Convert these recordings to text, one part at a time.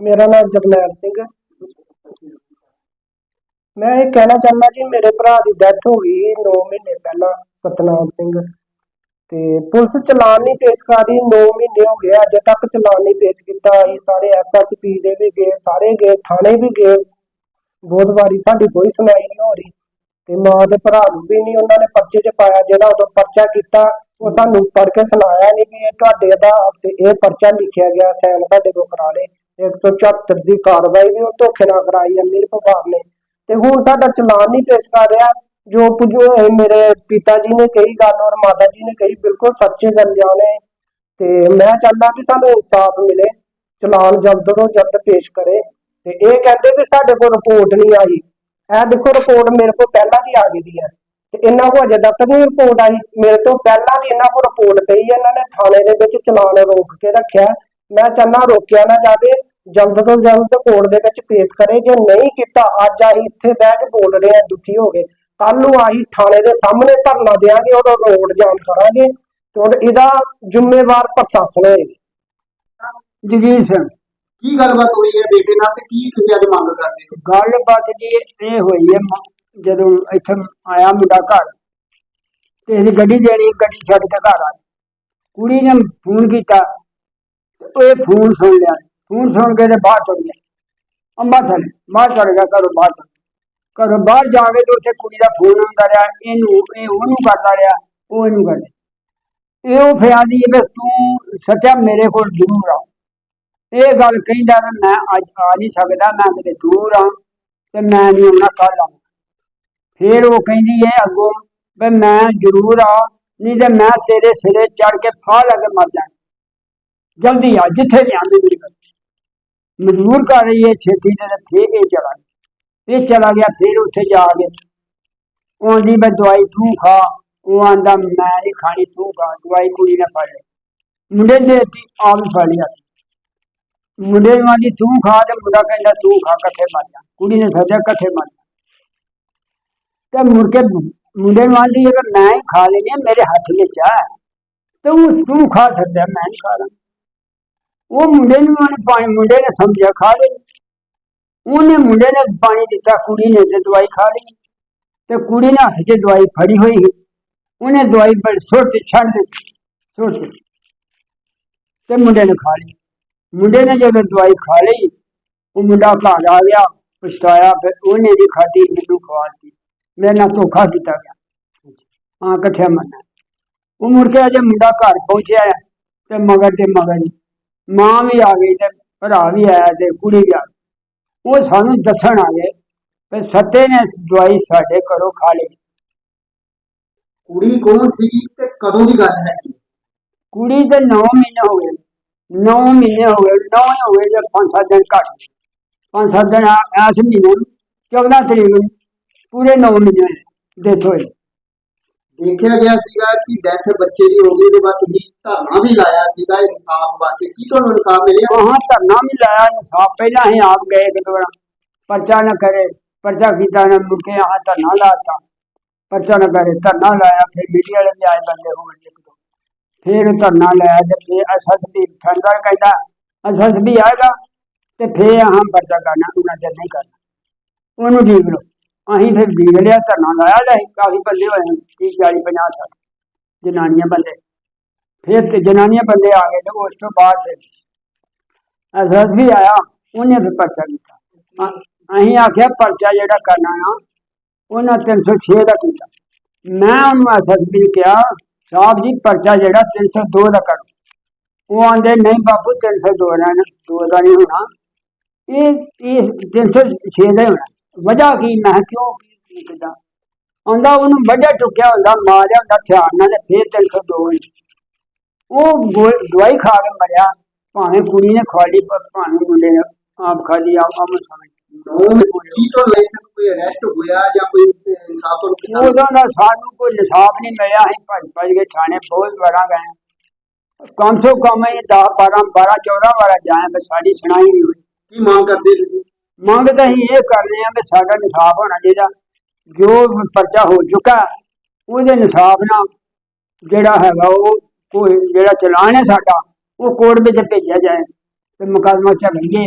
ਮੇਰਾ ਨਾਮ ਜਰਨੈਲ ਸਿੰਘ ਮੈਂ ਇਹ ਕਹਿਣਾ ਚਾਹੁੰਦਾ ਜੀ, ਮੇਰੇ ਭਰਾ ਦੀ ਡੈਥ ਹੋ ਗਈ 9 ਮਹੀਨੇ ਪਹਿਲਾਂ, ਸਤਨਾਮ ਸਿੰਘ। ਤੇ ਪੁਲਿਸ ਚਲਾਨ ਨਹੀਂ ਪੇਸ਼ ਕਰ ਰਹੀ 9 ਮਹੀਨੇ ਹੋ ਗਏ, ਅਜੇ ਤੱਕ ਚਲਾਨ ਨਹੀਂ ਪੇਸ਼ ਕੀਤਾ। ਅਸੀਂ ਸਾਰੇ ਐਸਐਸਪੀ ਦੇ ਵੀ ਗਏ, ਸਾਰੇ ਗਏ, ਥਾਣੇ ਵੀ ਗਏ। ਬਹੁਤ ਵਾਰੀ ਸਾਡੀ ਕੋਈ ਸੁਣਾਈ ਨਹੀਂ ਹੋ ਰਹੀ। ਤੇ ਮਾਂ ਦੇ ਭਰਾ ਨੂੰ ਵੀ ਨਹੀਂ ਉਹਨਾਂ ਨੇ ਪਰਚੇ 'ਚ ਪਾਇਆ, ਜਿਹੜਾ ਉਦੋਂ ਪਰਚਾ ਕੀਤਾ, ਉਹ ਸਾਨੂੰ ਪੜ੍ਹ ਕੇ ਸੁਣਾਇਆ ਨਹੀਂ ਵੀ ਇਹ ਤੁਹਾਡੇ ਦਾ ਤੇ ਇਹ ਪਰਚਾ ਲਿਖਿਆ ਗਿਆ ਸੈਨ ਸਾਡੇ ਕੋਲ ਕਰਾ ਲਏ। 174 ਦੀ ਕਾਰਵਾਈ ਵੀ ਉਹ ਧੋਖੇ ਨਾਲ ਕਰਾਈ ਅਮੀਰ ਪਵਾਰ ਨੇ। ਤੇ ਹੁਣ ਸਾਡਾ ਚਲਾਨ ਨਹੀਂ ਪੇਸ਼ ਕਰ ਰਿਹਾ। ਜੋ ਕੁਝ ਮੇਰੇ ਪਿਤਾ ਜੀ ਨੇ ਕਹੀ ਗੱਲ ਔਰ ਮਾਤਾ ਜੀ ਨੇ ਕਹੀ, ਬਿਲਕੁਲ ਸੱਚੇ ਗੱਲਾਂ ਨੇ ਤੇ ਮੈਂ ਚਾਹੁੰਦਾ ਕਿ ਸਾਨੂੰ ਇਨਸਾਫ ਮਿਲੇ, ਚਲਾਨ ਜਲਦ ਤੋਂ ਜਲਦ ਪੇਸ਼ ਕਰੇ। ਤੇ ਇਹ ਕਹਿੰਦੇ ਕਿ ਸਾਡੇ ਕੋਲ ਰਿਪੋਰਟ ਨਹੀਂ ਆਈ। ਇਹ ਦੇਖੋ ਰਿਪੋਰਟ ਮੇਰੇ ਕੋਲ ਪਹਿਲਾਂ ਦੀ ਆ ਗਈ ਦੀ ਹੈ ਤੇ ਇਹਨਾਂ ਕੋਲ ਅਜੇ ਤੱਕ ਨਹੀਂ ਰਿਪੋਰਟ ਆਈ। ਮੇਰੇ ਤੋਂ ਪਹਿਲਾਂ ਦੀ ਇਹਨਾਂ ਕੋਲ ਰਿਪੋਰਟ ਪਈ ਇਹਨਾਂ ਨੇ ਥਾਣੇ ਦੇ ਵਿੱਚ ਚਲਾਨ ਰੋਕ ਕੇ ਰੱਖਿਆ। ਮੈਂ ਚਾਹੁੰਦਾ ਰੋਕਿਆ ਨਾ ਜਾਵੇ। ਜਲਦ ਤੋਂ ਜਲਦ ਕੋਰਟ ਦੇ ਵਿੱਚ ਪੇਸ਼ ਕਰੇ। ਜੇ ਨਹੀਂ ਕੀਤਾ ਅੱਜ ਆਹੀ ਇੱਥੇ ਬਹਿ ਕੇ ਬੋਲ ਰਹੇ ਆ ਦੁਖੀ ਹੋ ਗਏ। ਕੱਲ ਨੂੰ ਆਹੀ ਥਾਣੇ ਦੇ ਸਾਹਮਣੇ ਧਰਨਾ ਦੇਾਂਗੇ ਔਰ ਰੋਡ ਜਾਮ ਕਰਾਂਗੇ। ਤੇ ਇਹਦਾ ਜ਼ਿੰਮੇਵਾਰ ਪ੍ਰਸ਼ਾਸਨ ਹੋਏਗਾ ਜਗੀਰ ਸਿੰਘ। ਕੀ ਗੱਲਬਾਤ ਹੋਈ ਹੈ ਬੇਟੇ ਨਾਲ ਤੇ ਕੀ ਤੁਸੀਂ ਅੱਜ ਮੰਗ ਕਰਦੇ ਹੋ? ਗੱਲਬਾਤ ਜੀ ਇਹ ਹੋਈ ਹੈ ਜਦੋਂ ਇੱਥੇ ਆਇਆ ਮੁੰਡਾ ਘਰ ਤੇ ਇਹਦੀ ਗੱਡੀ ਦੇਣੀ ਗੱਡੀ ਛੱਡ ਕੇ ਘਰ ਆ ਕੁੜੀ ਨੇ ਫੋਨ ਕੀਤਾ ਤੇ ਇਹ ਫੋਨ ਸੁਣ ਲਿਆ। ਫੋਨ ਸੁਣ ਕੇ ਤੇ ਬਾਹਰ ਚੜ ਗਿਆ। ਅੰਬਾ ਥਲੇ ਬਾਹਰ ਚੜ ਗਿਆ, ਘਰੋਂ ਬਾਹਰ ਘਰੋਂ ਬਾਹਰ ਜਾ ਕੇ ਤੇ ਉੱਥੇ ਕੁੜੀ ਦਾ ਫੋਨ ਆਉਂਦਾ ਰਿਹਾ, ਇਹਨੂੰ, ਇਹ ਉਹਨੂੰ ਕਰਦਾ ਰਿਹਾ, ਉਹ ਇਹਨੂੰ ਕਰਦਾ ਇਹ ਉਹ ਫਿਆਦੀ ਵੀ ਤੂੰ ਸੱਚਾ ਮੇਰੇ ਕੋਲ ਜ਼ਰੂਰ ਆ ਇਹ ਗੱਲ ਕਹਿੰਦਾ ਨਾ, ਮੈਂ ਅੱਜ ਆ ਨਹੀਂ ਸਕਦਾ, ਮੈਂ ਕਿਤੇ ਦੂਰ ਆ ਤੇ ਮੈਂ ਨਹੀਂ ਆਉਣਾ ਕੱਲ ਆ ਫਿਰ ਉਹ ਕਹਿੰਦੀ ਹੈ ਅੱਗੋਂ ਵੀ ਮੈਂ ਜ਼ਰੂਰ ਆ, ਨਹੀਂ ਤੇ ਮੈਂ ਤੇਰੇ ਸਿਰੇ ਚੜ ਕੇ ਫਾਹ ਲਾ ਕੇ ਮਰ ਜਾਣਾ। ਜਲਦੀ ਆ, ਜਿੱਥੇ ਵੀ ਮੇਰੀ ਗੱਲ ਮਜਬੂਰ ਕਰ ਰਹੀ ਹੈ ਛੇਤੀ ਦੇ ਤੇ ਫਿਰ ਇਹ ਚਲਾ ਗਿਆ ਇਹ ਚਲਾ ਗਿਆ ਫਿਰ ਉੱਥੇ ਜਾ ਕੇ ਉਹ ਆਂਦੀ ਮੈਂ ਦਵਾਈ ਤੂੰ ਖਾ ਉਹ ਆਂਦਾ ਮੈਂ ਨਹੀਂ ਖਾਣੀ ਤੂੰ ਖਾ ਦਵਾਈ ਕੁੜੀ ਨੇ ਫੜ ਲਈ ਮੁੰਡੇ ਨੇ ਦਿੱਤੀ ਆਪ ਹੀ ਫੜ ਲਿਆ ਮੁੰਡੇ ਨੂੰ ਆਂਦੀ ਤੂੰ ਖਾ ਤੇ ਮੁੰਡਾ ਕਹਿੰਦਾ ਤੂੰ ਖਾ ਇਕੱਠੇ ਮਰ ਜਾ ਕੁੜੀ ਨੇ ਸੋਚਿਆ ਇਕੱਠੇ ਮਰ ਜਾ ਤੇ ਮੁੜ ਕੇ ਮੁੰਡੇ ਨੂੰ ਆਂਦੀ ਹੈ ਕਿ ਮੈਂ ਹੀ ਖਾ ਲੈਣੀ ਹੈ, ਮੇਰੇ ਹੱਥ ਵਿੱਚ ਆ ਤੂੰ ਤੂੰ ਖਾ ਸਕਦਾ ਮੈਂ ਨਹੀਂ ਖਾ ਲਾਂ ਉਹ ਮੁੰਡੇ ਨੂੰ ਉਹਨੇ ਪਾਣੀ, ਮੁੰਡੇ ਨੇ ਸਮਝਿਆ, ਖਾ ਲਈ। ਉਹਨੇ ਮੁੰਡੇ ਨੇ ਪਾਣੀ ਦਿੱਤਾ, ਕੁੜੀ ਨੇ ਤੇ ਦਵਾਈ ਖਾ ਲਈ। ਤੇ ਕੁੜੀ ਨੇ ਹੱਥ 'ਚ ਦਵਾਈ ਫੜੀ ਹੋਈ ਸੀ। ਉਹਨੇ ਦਵਾਈ ਪਰ ਸੁੱਟ ਛੱਡ ਦਿੱਤੀ, ਸੁੱਟ ਤੇ ਮੁੰਡੇ ਨੇ ਖਾ ਲਈ। ਮੁੰਡੇ ਨੇ ਜਦੋਂ ਦਵਾਈ ਖਾ ਲਈ, ਉਹ ਮੁੰਡਾ ਘਰ ਆ ਗਿਆ, ਪਛਤਾਇਆ, ਫਿਰ ਉਹਨੇ ਵੀ ਖਾਧੀ, ਮੈਨੂੰ ਖਵਾਤੀ। ਮੇਰੇ ਨਾਲ ਧੋਖਾ ਕੀਤਾ ਗਿਆ। ਹਾਂ ਇਕੱਠੇ ਮੰਨਾ ਉਹ ਮੁੜ ਕੇ ਅਜੇ ਮੁੰਡਾ ਘਰ ਪਹੁੰਚਿਆ ਤੇ ਮਗਰ ਤੇ ਮਗਰ ਮਾਂ ਵੀ ਆ ਗਈ ਤੇ ਭਰਾ ਵੀ ਆਇਆ ਤੇ ਕੁੜੀ ਵੀ ਆ ਗਈ। ਉਹ ਸਾਨੂੰ ਦੱਸਣ ਆ ਗਏ ਵੀ ਸੱਤੇ ਨੇ ਦਵਾਈ ਸਾਡੇ ਘਰੋਂ ਖਾ ਲਈ। ਕੁੜੀ ਕੌਣ ਸੀ ਤੇ ਕਦੋਂ ਦੀ ਗੱਲ ਹੈ? ਕੁੜੀ ਦੇ 9 ਮਹੀਨੇ ਹੋ ਗਏ। 9 ਮਹੀਨੇ ਹੋ ਗਏ 9 ਹੋ ਗਏ ਜਾਂ 5-7 ਦਿਨ ਘੱਟ 5-7 ਦਿਨ ਇਸ ਮਹੀਨੇ ਨੂੰ, 14 ਤਰੀਕ ਨੂੰ ਪੂਰੇ 9 ਮਹੀਨੇ ਡੈਥ ਹੋਈ ਦੇਖਿਆ ਗਿਆ ਸੀਗਾ ਕਿ ਡੈਥ ਬੱਚੇ ਦੀ ਹੋ ਗਈ, ਉਹਦੇ ਬਾਅਦ ਤੁਸੀਂ ਧਰਨਾ ਵੀ ਲਾਇਆ ਸੀਗਾ, ਇਨਸਾਫ ਵਾਸਤੇ। ਕੀ ਤੁਹਾਨੂੰ ਇਨਸਾਫ ਮਿਲਿਆ? ਵਹਾਂ ਧਰਨਾ ਵੀ ਲਾਇਆ, ਇਨਸਾਫ ਪਹਿਲਾਂ ਹੀ ਆਪ ਗਏ ਕਿ ਪਰਚਾ ਨਾ ਕਰੇ, ਪਰਚਾ ਕੀਤਾ ਨਾ ਮੁੜ ਕੇ ਧਰਨਾ ਲਾਤਾ। ਪਰਚਾ ਨਾ ਕਰੇ, ਧਰਨਾ ਲਾਇਆ, ਫਿਰ ਮੀਡੀਆ ਵਾਲੇ ਵੀ ਆਏ ਬੰਦੇ ਹੋ ਗਏ ਇੱਕ ਫਿਰ ਧਰਨਾ ਲਾਇਆ ਤੇ ਫਿਰ ਐਸਐਸਪੀ ਠੰਡਰ ਕਹਿੰਦਾ ਐਸਐਸਪੀ ਆਏਗਾ ਤੇ ਫਿਰ ਆਹ ਪਰਚਾ ਕਰਨਾ, ਉਹਨਾਂ ਜਦ ਨਹੀਂ ਕਰਨਾ। ਉਹਨੂੰ ਠੀਕ ਲੋ ਅਸੀਂ ਫਿਰ ਵੀਗ ਲਿਆ ਧਰਨਾ ਲਾਇਆ ਲੈ ਕਾਫੀ ਬੰਦੇ ਹੋਏ 30 40 50 ਸਾਲ ਜਨਾਨੀਆਂ ਬੰਦੇ ਫਿਰ ਤੇ ਜਨਾਨੀਆਂ ਬੰਦੇ ਆ ਗਏ ਤੇ ਉਸ ਤੋਂ ਬਾਅਦ ਫਿਰ ਅਸਰਸ ਵੀ ਆਇਆ ਉਹਨੇ ਫਿਰ ਪਰਚਾ ਕੀਤਾ ਅ- ਅਸੀਂ ਆਖਿਆ ਪਰਚਾ ਜਿਹੜਾ ਕਰਨਾ ਆ ਉਹਨਾਂ 306 ਦਾ ਕੀਤਾ ਮੈਂ ਉਹਨੂੰ ਐਸਐਸਪੀ ਨੂੰ ਕਿਹਾ ਸਾਹਿਬ ਜੀ ਪਰਚਾ ਜਿਹੜਾ 302 ਦਾ ਕਰੋ ਉਹ ਆਂਦੇ ਨਹੀਂ ਬਾਪੂ 302 ਦਾ ਨਾ ਦੋ ਦਾ ਨਹੀਂ ਹੋਣਾ ਇਹ ਇਹ 306 ਦਾ ਹੀ ਹੋਣਾ ਵਜ੍ਹਾ ਕੀ? ਮੈਂ ਕਿਹਾ, ਕਿਉਂ ਕੀ ਕਿਦਾਂ? ਆਂਦਾ ਉਹਨੂੰ ਵੱਡਾ ਟੁੱਕਿਆ ਹੁੰਦਾ ਮਾਰਿਆ ਹੁੰਦਾ ਹਥਿਆਰ ਨਾਲ ਤੇ ਫੇਰ 302 ਹੋਣੀ ਉਹ ਗੋ- ਦਵਾਈ ਖਾ ਕੇ ਮਰਿਆ। ਭਾਵੇਂ ਕੁੜੀ ਨੇ ਖਾ ਲਈ ਪਰ ਭਾਵੇਂ ਮੁੰਡੇ ਨੇ ਆਪ ਖਾ ਲਈ ਆਪ ਆਮ ਸਮਝ ਕੀ ਤੋਂ ਲੈ ਤੱਕ ਕੋਈ ਅਰੈਸਟ ਹੋਇਆ ਜਾਂ ਕੋਈ ਇਨਸਾਫ ਤੁਹਾਨੂੰ ਕਿੰਨਾ ਉਦੋਂ ਦਾ ਸਾਨੂੰ ਕੋਈ ਇਨਸਾਫ ਨਹੀਂ ਮਿਲਿਆ। ਅਸੀਂ ਭੱਜ ਭੱਜ ਕੇ ਥਾਣੇ ਬਹੁਤ ਵਾਰਾਂ ਗਏ। ਕਮ ਸੋ ਕਮ ਇਹ 10 12 12 14 ਵਾਰਾ ਜਾਏ ਬਸ ਸਾਡੀ ਸੁਣਾਈ ਨਹੀਂ ਹੋਈ। ਕੀ ਮੰਗ ਕਰਦੇ ਤੁਸੀਂ? ਮੰਗ ਤਾਂ ਅਸੀਂ ਇਹ ਕਰ ਰਹੇ ਹਾਂ ਵੀ ਸਾਡਾ ਇਨਸਾਫ ਹੋਣਾ ਚਾਹੀਦਾ। ਜੋ ਪਰਚਾ ਹੋ ਚੁੱਕਾ, ਉਹਦੇ ਇਨਸਾਫ ਨਾਲ ਜਿਹੜਾ ਹੈਗਾ ਉਹ ਕੋਈ ਜਿਹੜਾ ਚਲਾਨ ਹੈ ਸਾਡਾ, ਉਹ ਕੋਰਟ ਵਿੱਚ ਭੇਜਿਆ ਜਾਏ ਤੇ ਮੁਕੱਦਮਾ ਚੱਲੀਏ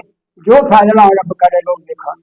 ਜੋ ਫੈਸਲਾ ਰੱਬ ਕਰੇ, ਲੋਕ ਦੇਖਣ।